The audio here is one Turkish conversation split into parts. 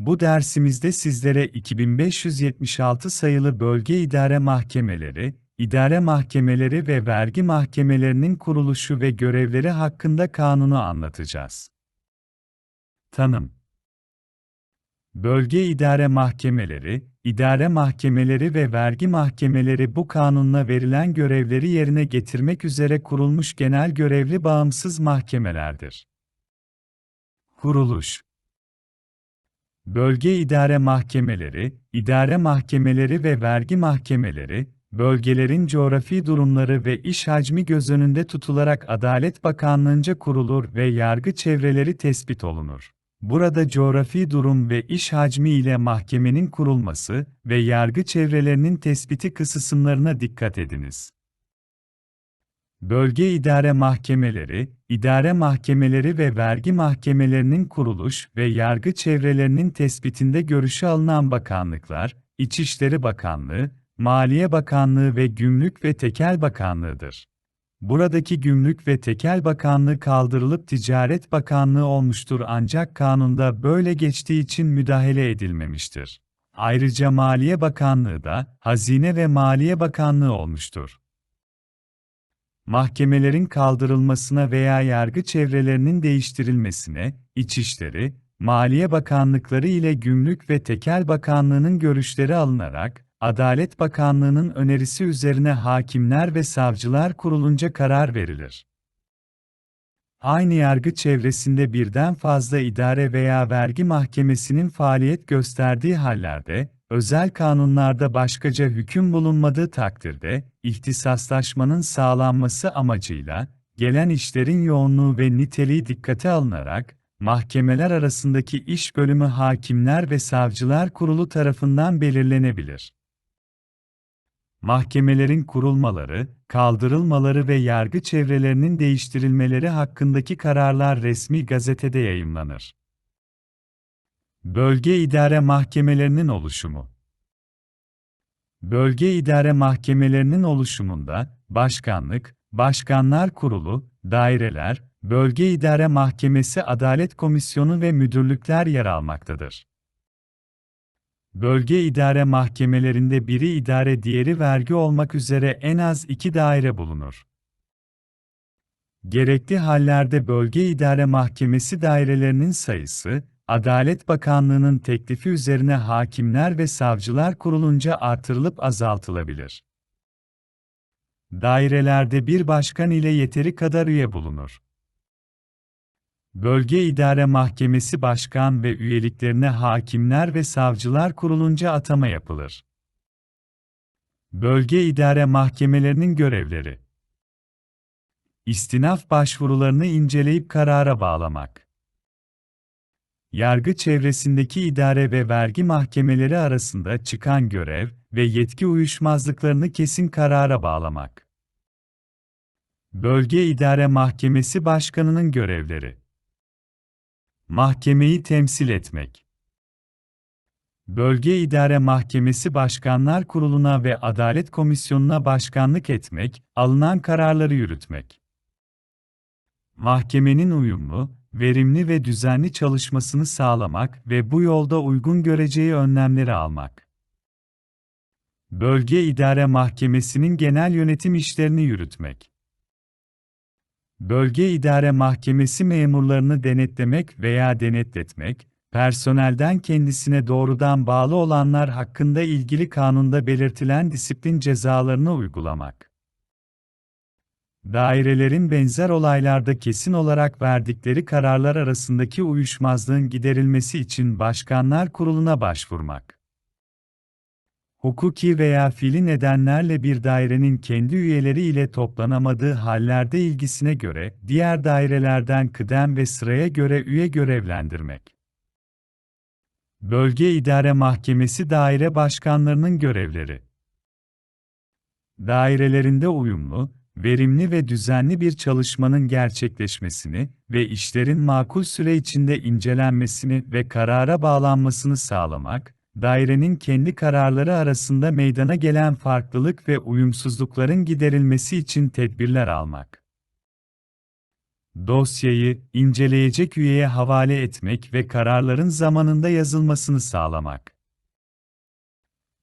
Bu dersimizde sizlere 2576 sayılı bölge idare mahkemeleri, idare mahkemeleri ve vergi mahkemelerinin kuruluşu ve görevleri hakkında kanunu anlatacağız. Tanım Bölge idare mahkemeleri, idare mahkemeleri ve vergi mahkemeleri bu kanunla verilen görevleri yerine getirmek üzere kurulmuş genel görevli bağımsız mahkemelerdir. Kuruluş Bölge idare mahkemeleri, idare mahkemeleri ve vergi mahkemeleri, bölgelerin coğrafi durumları ve iş hacmi göz önünde tutularak Adalet Bakanlığı'nca kurulur ve yargı çevreleri tespit olunur. Burada coğrafi durum ve iş hacmi ile mahkemenin kurulması ve yargı çevrelerinin tespiti kısımlarına dikkat ediniz. Bölge idare mahkemeleri, idare mahkemeleri ve vergi mahkemelerinin kuruluş ve yargı çevrelerinin tespitinde görüşe alınan bakanlıklar, İçişleri Bakanlığı, Maliye Bakanlığı ve Gümrük ve Tekel Bakanlığı'dır. Buradaki Gümrük ve Tekel Bakanlığı kaldırılıp Ticaret Bakanlığı olmuştur ancak kanunda böyle geçtiği için müdahale edilmemiştir. Ayrıca Maliye Bakanlığı da Hazine ve Maliye Bakanlığı olmuştur. Mahkemelerin kaldırılmasına veya yargı çevrelerinin değiştirilmesine, İçişleri, Maliye Bakanlıkları ile Gümrük ve Tekel Bakanlığı'nın görüşleri alınarak, Adalet Bakanlığı'nın önerisi üzerine Hakimler ve Savcılar Kurulunca karar verilir. Aynı yargı çevresinde birden fazla idare veya vergi mahkemesinin faaliyet gösterdiği hallerde, özel kanunlarda başkaca hüküm bulunmadığı takdirde, ihtisaslaşmanın sağlanması amacıyla, gelen işlerin yoğunluğu ve niteliği dikkate alınarak, mahkemeler arasındaki iş bölümü Hakimler ve Savcılar Kurulu tarafından belirlenebilir. Mahkemelerin kurulmaları, kaldırılmaları ve yargı çevrelerinin değiştirilmeleri hakkındaki kararlar resmi gazetede yayımlanır. Bölge idare mahkemelerinin oluşumu Bölge idare mahkemelerinin oluşumunda, başkanlık, başkanlar kurulu, daireler, bölge idare mahkemesi adalet komisyonu ve müdürlükler yer almaktadır. Bölge idare mahkemelerinde biri idare diğeri vergi olmak üzere en az iki daire bulunur. Gerekli hallerde bölge idare mahkemesi dairelerinin sayısı, Adalet Bakanlığı'nın teklifi üzerine hakimler ve savcılar kurulunca artırılıp azaltılabilir. Dairelerde bir başkan ile yeteri kadar üye bulunur. Bölge İdare Mahkemesi Başkan ve üyeliklerine hakimler ve savcılar kurulunca atama yapılır. Bölge İdare Mahkemelerinin görevleri İstinaf başvurularını inceleyip karara bağlamak. Yargı çevresindeki idare ve vergi mahkemeleri arasında çıkan görev ve yetki uyuşmazlıklarını kesin karara bağlamak. Bölge İdare Mahkemesi Başkanı'nın görevleri Mahkemeyi temsil etmek. Bölge İdare Mahkemesi Başkanlar Kurulu'na ve Adalet Komisyonu'na başkanlık etmek, alınan kararları yürütmek. Mahkemenin uyumlu, verimli ve düzenli çalışmasını sağlamak ve bu yolda uygun göreceği önlemleri almak. Bölge İdare Mahkemesi'nin genel yönetim işlerini yürütmek. Bölge İdare Mahkemesi memurlarını denetlemek veya denetletmek, personelden kendisine doğrudan bağlı olanlar hakkında ilgili kanunda belirtilen disiplin cezalarını uygulamak. Dairelerin benzer olaylarda kesin olarak verdikleri kararlar arasındaki uyuşmazlığın giderilmesi için Başkanlar Kurulu'na başvurmak hukuki veya fiili nedenlerle bir dairenin kendi üyeleri ile toplanamadığı hallerde ilgisine göre diğer dairelerden kıdem ve sıraya göre üye görevlendirmek. Bölge İdare Mahkemesi daire başkanlarının görevleri Dairelerinde uyumlu, verimli ve düzenli bir çalışmanın gerçekleşmesini ve işlerin makul süre içinde incelenmesini ve karara bağlanmasını sağlamak, dairenin kendi kararları arasında meydana gelen farklılık ve uyumsuzlukların giderilmesi için tedbirler almak. Dosyayı, inceleyecek üyeye havale etmek ve kararların zamanında yazılmasını sağlamak.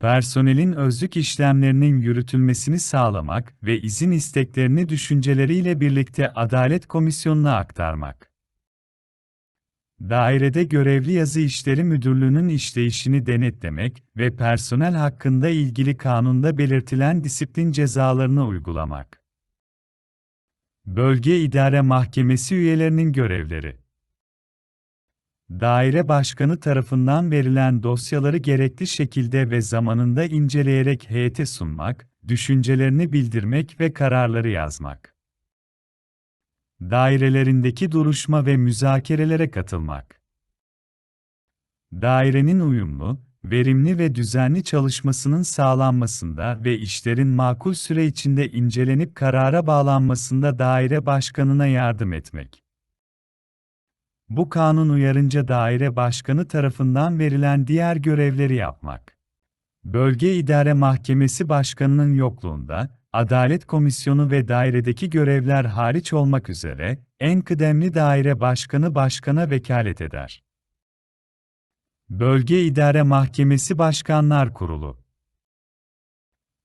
Personelin özlük işlemlerinin yürütülmesini sağlamak ve izin isteklerini düşünceleriyle birlikte Adalet Komisyonu'na aktarmak. Dairede görevli yazı işleri müdürlüğünün işleyişini denetlemek ve personel hakkında ilgili kanunda belirtilen disiplin cezalarını uygulamak. Bölge İdare Mahkemesi üyelerinin görevleri Daire başkanı tarafından verilen dosyaları gerekli şekilde ve zamanında inceleyerek heyete sunmak, düşüncelerini bildirmek ve kararları yazmak. Dairelerindeki duruşma ve müzakerelere katılmak. Dairenin uyumlu, verimli ve düzenli çalışmasının sağlanmasında ve işlerin makul süre içinde incelenip karara bağlanmasında daire başkanına yardım etmek. Bu kanun uyarınca daire başkanı tarafından verilen diğer görevleri yapmak. Bölge İdare Mahkemesi Başkanı'nın yokluğunda, Adalet Komisyonu ve dairedeki görevler hariç olmak üzere, en kıdemli daire başkanı başkana vekalet eder. Bölge İdare Mahkemesi Başkanlar Kurulu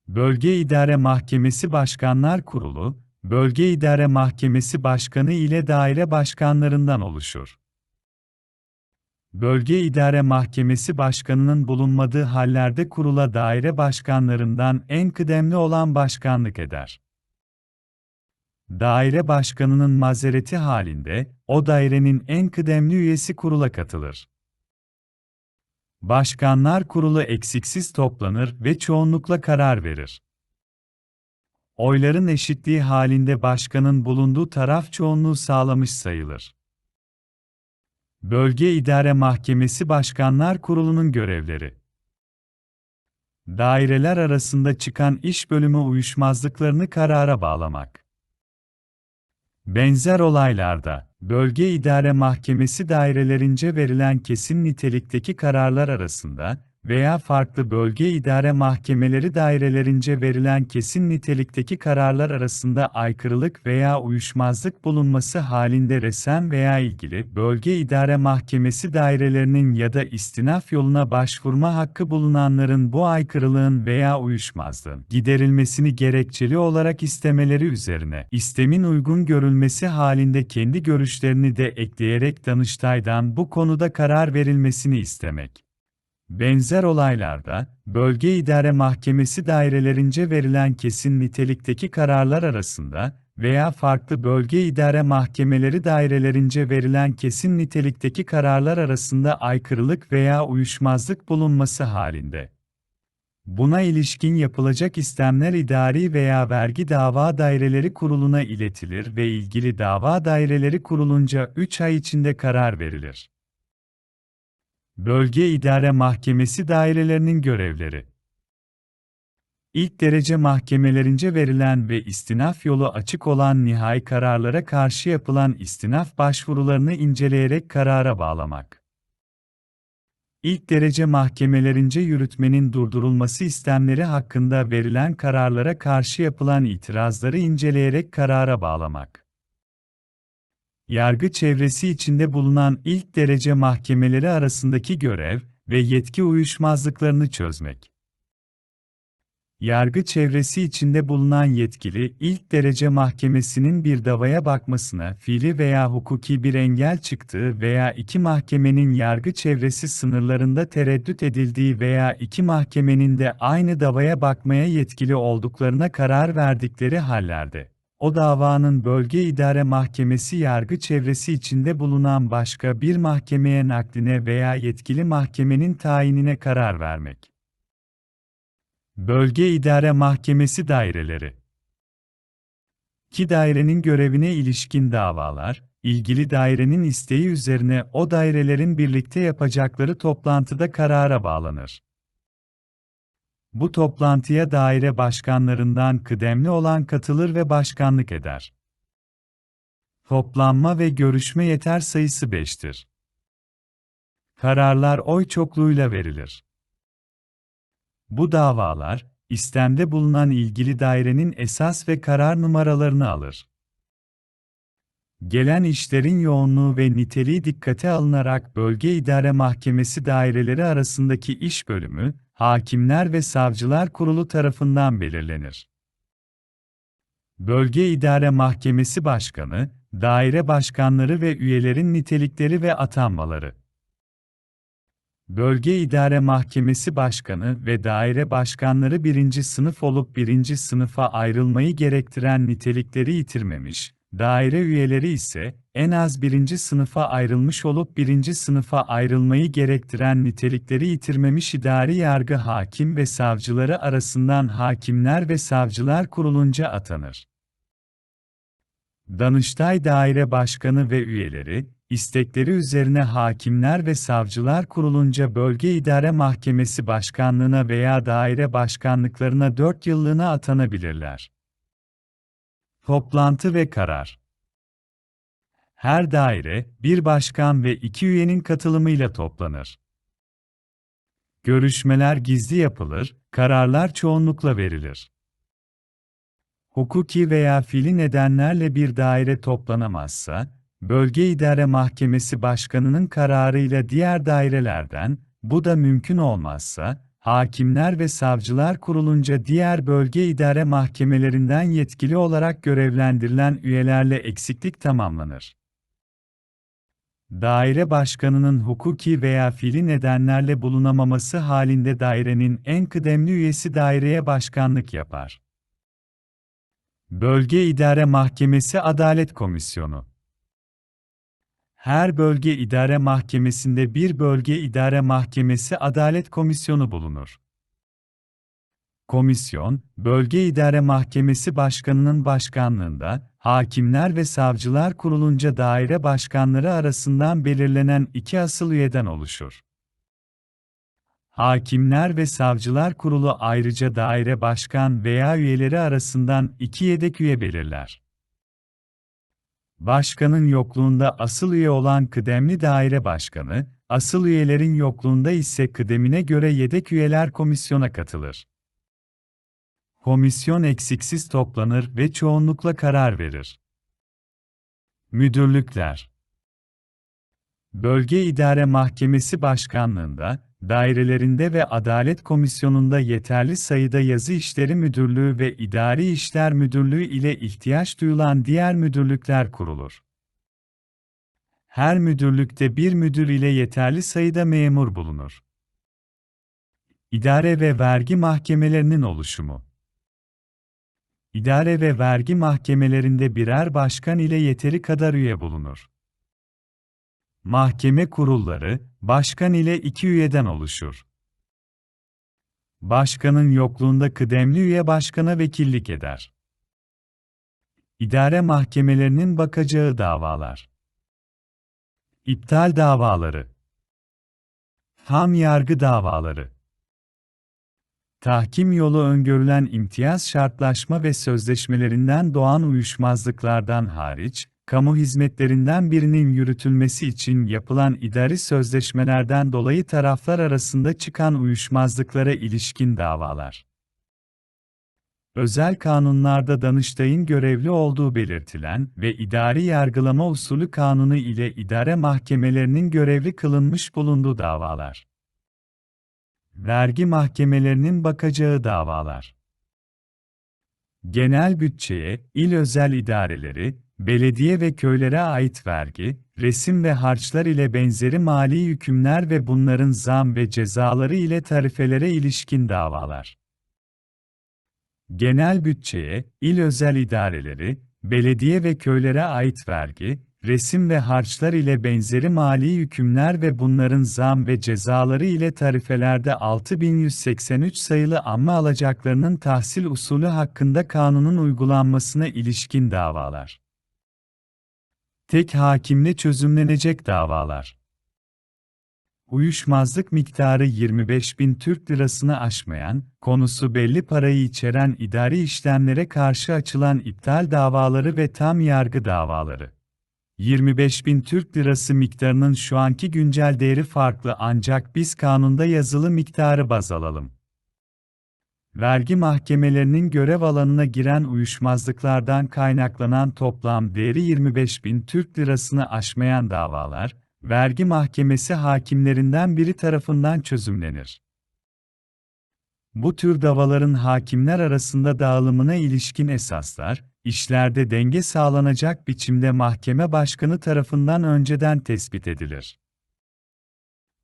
Bölge İdare Mahkemesi Başkanlar Kurulu, Bölge İdare Mahkemesi Başkanı ile daire başkanlarından oluşur. Bölge İdare Mahkemesi Başkanı'nın bulunmadığı hallerde kurula daire başkanlarından en kıdemli olan başkanlık eder. Daire başkanının mazereti halinde, o dairenin en kıdemli üyesi kurula katılır. Başkanlar kurulu eksiksiz toplanır ve çoğunlukla karar verir. Oyların eşitliği halinde başkanın bulunduğu taraf çoğunluğu sağlamış sayılır. Bölge İdare Mahkemesi Başkanlar Kurulu'nun görevleri Daireler arasında çıkan iş bölümü uyuşmazlıklarını karara bağlamak. Benzer olaylarda, Bölge İdare Mahkemesi dairelerince verilen kesin nitelikteki kararlar arasında, veya farklı bölge idare mahkemeleri dairelerince verilen kesin nitelikteki kararlar arasında aykırılık veya uyuşmazlık bulunması halinde resen veya ilgili bölge idare mahkemesi dairelerinin ya da istinaf yoluna başvurma hakkı bulunanların bu aykırılığın veya uyuşmazlığın giderilmesini gerekçeli olarak istemeleri üzerine istemin uygun görülmesi halinde kendi görüşlerini de ekleyerek Danıştay'dan bu konuda karar verilmesini istemek. Benzer olaylarda, Bölge İdare Mahkemesi dairelerince verilen kesin nitelikteki kararlar arasında veya farklı bölge idare mahkemeleri dairelerince verilen kesin nitelikteki kararlar arasında aykırılık veya uyuşmazlık bulunması halinde. Buna ilişkin yapılacak istemler idari veya vergi dava daireleri kuruluna iletilir ve ilgili dava daireleri kurulunca 3 ay içinde karar verilir. Bölge İdare Mahkemesi dairelerinin görevleri İlk derece mahkemelerince verilen ve istinaf yolu açık olan nihai kararlara karşı yapılan istinaf başvurularını inceleyerek karara bağlamak. İlk derece mahkemelerince yürütmenin durdurulması istemleri hakkında verilen kararlara karşı yapılan itirazları inceleyerek karara bağlamak yargı çevresi içinde bulunan ilk derece mahkemeleri arasındaki görev ve yetki uyuşmazlıklarını çözmek. Yargı çevresi içinde bulunan yetkili, ilk derece mahkemesinin bir davaya bakmasına fiili veya hukuki bir engel çıktığı veya iki mahkemenin yargı çevresi sınırlarında tereddüt edildiği veya iki mahkemenin de aynı davaya bakmaya yetkili olduklarına karar verdikleri hallerde o davanın bölge idare mahkemesi yargı çevresi içinde bulunan başka bir mahkemeye nakline veya yetkili mahkemenin tayinine karar vermek. Bölge idare mahkemesi daireleri Ki dairenin görevine ilişkin davalar, ilgili dairenin isteği üzerine o dairelerin birlikte yapacakları toplantıda karara bağlanır. Bu toplantıya daire başkanlarından kıdemli olan katılır ve başkanlık eder. Toplanma ve görüşme yeter sayısı 5'tir. Kararlar oy çokluğuyla verilir. Bu davalar, istemde bulunan ilgili dairenin esas ve karar numaralarını alır. Gelen işlerin yoğunluğu ve niteliği dikkate alınarak Bölge İdare Mahkemesi daireleri arasındaki iş bölümü, Hakimler ve Savcılar Kurulu tarafından belirlenir. Bölge İdare Mahkemesi Başkanı, daire başkanları ve üyelerin nitelikleri ve atanmaları. Bölge İdare Mahkemesi Başkanı ve daire başkanları birinci sınıf olup birinci sınıfa ayrılmayı gerektiren nitelikleri yitirmemiş, daire üyeleri ise en az birinci sınıfa ayrılmış olup birinci sınıfa ayrılmayı gerektiren nitelikleri yitirmemiş idari yargı hakim ve savcıları arasından hakimler ve savcılar kurulunca atanır. Danıştay Daire Başkanı ve üyeleri, istekleri üzerine Hakimler ve Savcılar Kurulunca Bölge İdare Mahkemesi Başkanlığına veya daire başkanlıklarına 4 yıllığına atanabilirler. Toplantı ve karar Her daire, bir başkan ve iki üyenin katılımıyla toplanır. Görüşmeler gizli yapılır, kararlar çoğunlukla verilir. Hukuki veya fiili nedenlerle bir daire toplanamazsa, Bölge İdare Mahkemesi Başkanı'nın kararıyla diğer dairelerden, bu da mümkün olmazsa, Hakimler ve Savcılar Kurulunca diğer bölge idare mahkemelerinden yetkili olarak görevlendirilen üyelerle eksiklik tamamlanır. Daire başkanının hukuki veya fiili nedenlerle bulunamaması halinde dairenin en kıdemli üyesi daireye başkanlık yapar. Bölge İdare Mahkemesi Adalet Komisyonu Her bölge idare mahkemesinde bir bölge idare mahkemesi adalet komisyonu bulunur. Komisyon, Bölge İdare Mahkemesi Başkanı'nın başkanlığında, Hakimler ve Savcılar Kurulunca daire başkanları arasından belirlenen iki asıl üyeden oluşur. Hakimler ve Savcılar Kurulu ayrıca daire başkan veya üyeleri arasından iki yedek üye belirler. Başkanın yokluğunda asıl üye olan kıdemli daire başkanı, asıl üyelerin yokluğunda ise kıdemine göre yedek üyeler komisyona katılır. Komisyon eksiksiz toplanır ve çoğunlukla karar verir. Müdürlükler Bölge İdare Mahkemesi Başkanlığında, dairelerinde ve Adalet Komisyonu'nda yeterli sayıda yazı işleri müdürlüğü ve idari işler müdürlüğü ile ihtiyaç duyulan diğer müdürlükler kurulur. Her müdürlükte bir müdür ile yeterli sayıda memur bulunur. İdare ve vergi mahkemelerinin oluşumu İdare ve vergi mahkemelerinde birer başkan ile yeteri kadar üye bulunur. Mahkeme kurulları, başkan ile iki üyeden oluşur. Başkanın yokluğunda kıdemli üye başkana vekillik eder. İdare mahkemelerinin bakacağı davalar. İptal davaları. Tam yargı davaları. Tahkim yolu öngörülen imtiyaz şartlaşma ve sözleşmelerinden doğan uyuşmazlıklardan hariç, kamu hizmetlerinden birinin yürütülmesi için yapılan idari sözleşmelerden dolayı taraflar arasında çıkan uyuşmazlıklara ilişkin davalar. Özel kanunlarda Danıştay'ın görevli olduğu belirtilen ve idari yargılama usulü kanunu ile idare mahkemelerinin görevli kılınmış bulunduğu davalar. Vergi mahkemelerinin bakacağı davalar. Genel bütçeye, il özel idareleri, belediye ve köylere ait vergi, resim ve harçlar ile benzeri mali yükümler ve bunların zam ve cezaları ile tarifelere ilişkin davalar. Genel bütçeye, il özel idareleri, belediye ve köylere ait vergi, resim ve harçlar ile benzeri mali yükümler ve bunların zam ve cezaları ile tarifelerde 6183 sayılı amma alacaklarının tahsil usulü hakkında kanunun uygulanmasına ilişkin davalar. Tek hakimle çözümlenecek davalar. Uyuşmazlık miktarı 25 bin Türk lirasını aşmayan, konusu belli parayı içeren idari işlemlere karşı açılan iptal davaları ve tam yargı davaları. 25 bin Türk lirası miktarının şu anki güncel değeri farklı ancak biz kanunda yazılı miktarı baz alalım. Vergi mahkemelerinin görev alanına giren uyuşmazlıklardan kaynaklanan toplam değeri 25 bin Türk lirasını aşmayan davalar, vergi mahkemesi hakimlerinden biri tarafından çözümlenir. Bu tür davaların hakimler arasında dağılımına ilişkin esaslar, işlerde denge sağlanacak biçimde mahkeme başkanı tarafından önceden tespit edilir.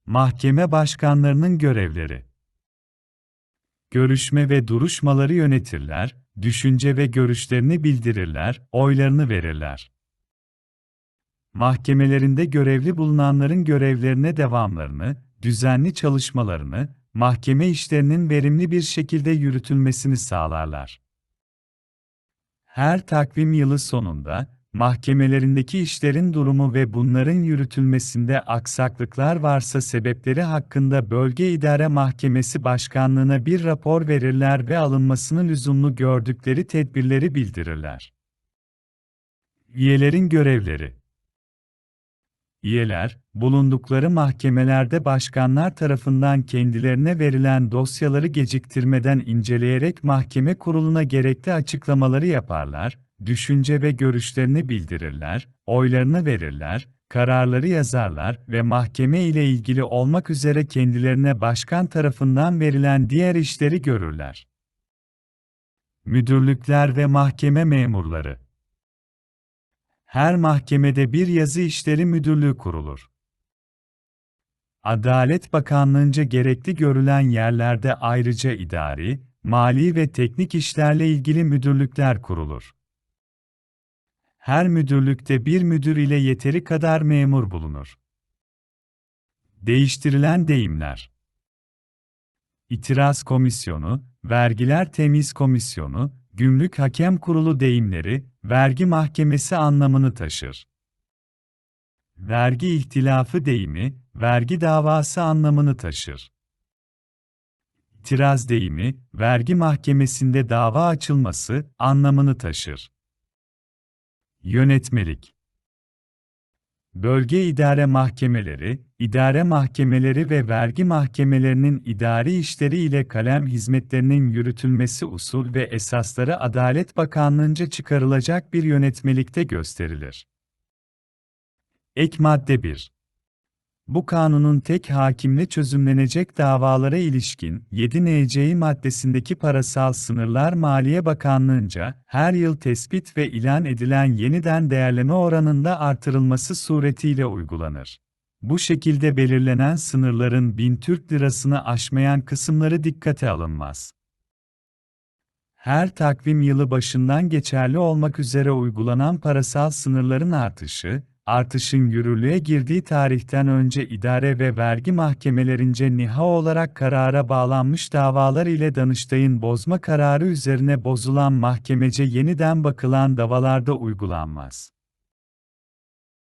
Mahkeme başkanlarının görevleri Görüşme ve duruşmaları yönetirler, düşünce ve görüşlerini bildirirler, oylarını verirler. Mahkemelerinde görevli bulunanların görevlerine devamlarını, düzenli çalışmalarını, mahkeme işlerinin verimli bir şekilde yürütülmesini sağlarlar. Her takvim yılı sonunda, mahkemelerindeki işlerin durumu ve bunların yürütülmesinde aksaklıklar varsa sebepleri hakkında Bölge İdare Mahkemesi Başkanlığına bir rapor verirler ve alınmasını lüzumlu gördükleri tedbirleri bildirirler. Üyelerin görevleri Üyeler, bulundukları mahkemelerde başkanlar tarafından kendilerine verilen dosyaları geciktirmeden inceleyerek mahkeme kuruluna gerekli açıklamaları yaparlar, düşünce ve görüşlerini bildirirler, oylarını verirler, kararları yazarlar ve mahkeme ile ilgili olmak üzere kendilerine başkan tarafından verilen diğer işleri görürler. Müdürlükler ve mahkeme memurları her mahkemede bir yazı işleri müdürlüğü kurulur. Adalet Bakanlığı'nca gerekli görülen yerlerde ayrıca idari, mali ve teknik işlerle ilgili müdürlükler kurulur. Her müdürlükte bir müdür ile yeteri kadar memur bulunur. Değiştirilen deyimler İtiraz Komisyonu, Vergiler Temiz Komisyonu, Gümrük Hakem Kurulu deyimleri, vergi mahkemesi anlamını taşır. Vergi ihtilafı deyimi, vergi davası anlamını taşır. İtiraz deyimi, vergi mahkemesinde dava açılması anlamını taşır. Yönetmelik Bölge idare mahkemeleri, idare mahkemeleri ve vergi mahkemelerinin idari işleri ile kalem hizmetlerinin yürütülmesi usul ve esasları Adalet Bakanlığı'nca çıkarılacak bir yönetmelikte gösterilir. Ek madde 1 bu kanunun tek hakimle çözümlenecek davalara ilişkin 7 NC maddesindeki parasal sınırlar Maliye Bakanlığı'nca her yıl tespit ve ilan edilen yeniden değerleme oranında artırılması suretiyle uygulanır. Bu şekilde belirlenen sınırların 1000 Türk lirasını aşmayan kısımları dikkate alınmaz. Her takvim yılı başından geçerli olmak üzere uygulanan parasal sınırların artışı, artışın yürürlüğe girdiği tarihten önce idare ve vergi mahkemelerince niha olarak karara bağlanmış davalar ile Danıştay'ın bozma kararı üzerine bozulan mahkemece yeniden bakılan davalarda uygulanmaz.